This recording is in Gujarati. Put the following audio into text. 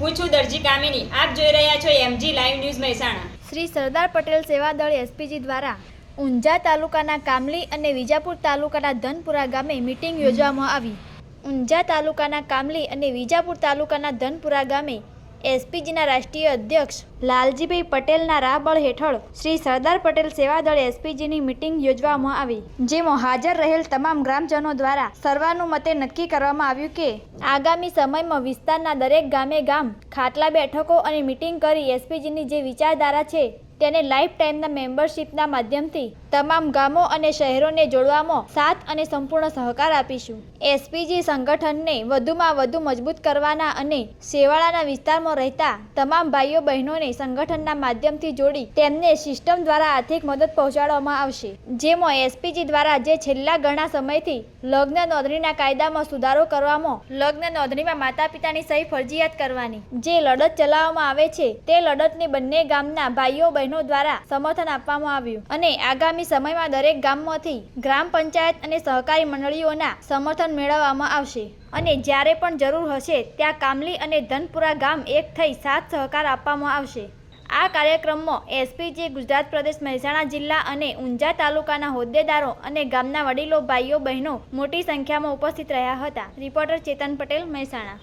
હું છું દરજી કામિની. આપ જોઈ રહ્યા છો MG live news Mehsana. Shri Sardar Patel Sevadal SPG દ્વારા ઊંઝા તાલુકાના કામલી અને વિજાપુર તાલુકાના ધનપુરા ગામે મિટિંગ યોજવામાં આવી. ઊંઝા તાલુકાના કામલી અને વિજાપુર તાલુકાના ધનપુરા ગામે એસપીજીના રાષ્ટ્રીય અધ્યક્ષ લાલજીભાઈ પટેલના રાહબળ હેઠળ શ્રી સરદાર પટેલ સેવાદળ એસપીજીની મિટિંગ યોજવામાં આવી, જેમાં હાજર રહેલ તમામ ગ્રામજનો દ્વારા સર્વાનુમતે નક્કી કરવામાં આવ્યું કે આગામી સમયમાં વિસ્તારના દરેક ગામે ગામ ખાટલા બેઠકો અને મિટિંગ કરી એસપીજીની જે વિચારધારા છે તેને લાઈફ ટાઈમના મેમ્બરશિપના માધ્યમથી તમામ ગામો અને શહેરોને જોડવામાં સાથ અને સંપૂર્ણ સહકાર આપીશું. એસપીજી સંગઠનને વધુમાં વધુ મજબૂત કરવાના અને શેવાળાના વિસ્તારમાં રહેતા તમામ ભાઈઓ બહેનોને સંગઠનના માધ્યમથી જોડી તેમને સિસ્ટમ દ્વારા આર્થિક મદદ પહોંચાડવામાં આવશે. જેમાં એસપીજી દ્વારા જે છેલ્લા ઘણા સમયથી લગ્ન નોંધણીના કાયદામાં સુધારો કરવામાં, લગ્ન નોંધણીમાં માતા પિતાની સહી ફરજિયાત કરવાની. જે લડત ચલાવવામાં આવે છે, તે લડતને બંને ગામના ભાઈઓ બહેનો દ્વારા સમર્થન આપવામાં આવ્યું. અને આગામી સમયમાં દરેક ગામમાંથી ગ્રામ પંચાયત અને સહકારી મંડળીઓના સમર્થન મેળવવામાં આવશે. અને જ્યારે પણ જરૂર હશે, ત્યાં કામલી અને ધનપુરા ગામ એક થઈ સાથ સહકાર આપવામાં આવશે. આ કાર્યક્રમમાં એસપીજી ગુજરાત પ્રદેશ મહેસાણા જિલ્લા અને ઊંઝા તાલુકાના હોદ્દેદારો અને ગામના વડીલો, ભાઈઓ, બહેનો મોટી સંખ્યામાં ઉપસ્થિત રહ્યા હતા. રિપોર્ટર ચેતન પટેલ, મહેસાણા.